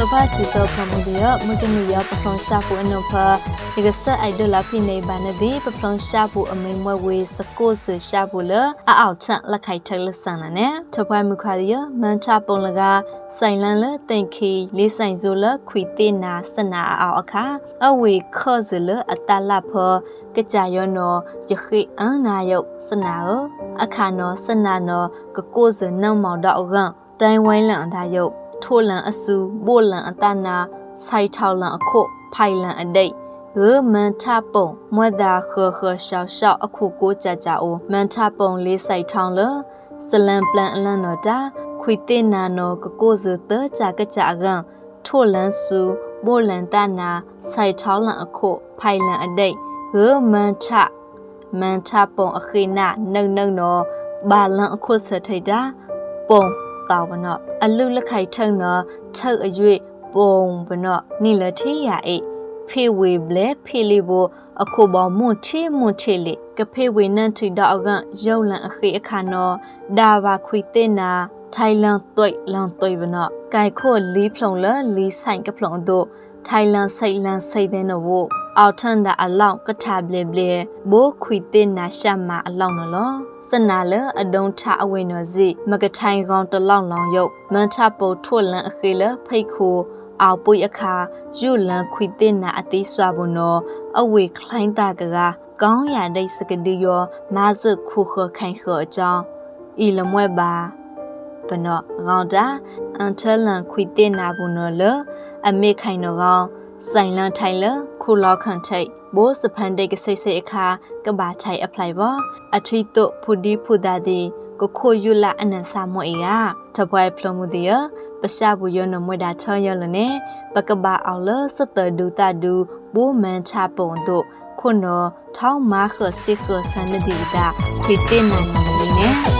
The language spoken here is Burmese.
တပါချီတော့ဖမှုရမကမီရပဖလွန်ရှာဖို့အနုဖာဒီကဆက်အိုက်ဒလာဖိနေပါနေဒီပဖလွန်ရှာဖို့အမိန်မွဲဝေစကိုဆရှာဖို့လအအောက်ချလက်ခိုက်ထက်လဆန်လာနဲ့တပွိုင်းမခါရမန်ချပုံလကဆိုင်လန်လတင်ခီလေးဆိုင်ဆိုလခွေတေနာစနာအောက်အခါအဝေခော့ဇလအတလဖောကကြယောနောယခိအန်နာယုတ်စနာဟအခါနောစနာနောကကိုဇနံမောင်တော့ကန်တိုင်ဝိုင်းလန်အသာယုတ် ထိုလန်အစုဘိုလန်အတနာဆိုင်ထောက်လန်အခုဖိုင်လန်အဒိတ်ဟမန်ထပုံမွဲတာခခရှောက်ရှောက်အခုကိုကြကြအိုမန်ထပုံလေးဆိုင်ထောင်းလစလန်ပလန်အလန်နော်တာခွေတင်နာနောကကိုဇတကြကကြအကန်ထိုလန်စုဘိုလန်တနာဆိုင်ထောင်းလန်အခုဖိုင်လန်အဒိတ်ဟမန်ထမန်ထပုံအခိနနှုံနှုံနော်ဘာလန်အခုစထိတ်တာပုံ တောက်ဘနော့အလူလက်ခိုက်ထုံနော်ထုပ်အရွေပုံဘနော့နိလထေးရအိဖေဝေဘလေဖေလီဘအခုဘောမွန်ချေမွန်ချေလေကဖေဝေနန်ထီတော့ကရုပ်လန်အခေအခါနော်ဒါဘာခွေတင်နာထိုင်လန်တွေ့လန်တွေ့ဘနော့ကြိုက်ခို့လီဖလုံလလီဆိုင်ကဖလုံတို့ထိုင်လန်စိတ်လန်စိတ်တဲ့နော် အောက်ထန်ဒါအလောက်ကထဘလေဘလေဘိုးခွေတင်နာရှမအလောက်နော်လောစနာလအဒုံထအဝိနော်စီမကထိုင်ကောင်တလောင်လောင်ယုတ်မန်ထပုတ်ထွတ်လန်အခေလဖိတ်ခိုအောက်ပွေအခါယူလန်ခွေတင်နာအသေးစွာဘုံနော်အဝေခလိုင်းတာကကကောင်းရတဲ့စကတိယောမာဇခုခခိုင်ခအကြောင်းဤလမွဲ့ပါဘနော့ကောင်တာအန်ထလန်ခွေတင်နာဘုံနော်လအမေခိုင်နော်ကောင်ဆိုင်လန်ထိုင်လ ခုလောက်ခန်ထိတ်ဘိုးစဖန်ဒိတ်ကစိတ်စိတ်အခါကဘာချိုင်အပလိုက်ပါအထီတုဖူဒီဖူဒါဒီကိုခိုယူလာအနန်စာမွေရတပွဲဖလမှုဒီယပရှာဘူးယနမွေဒါချောရလနေပကဘာအောင်လစတဒူတာဒူဘိုးမန်ချပုံတို့ခုနောထောင်းမာခစစ်ခဆန်ဒီတာခွေတင်နိုင်နေနေ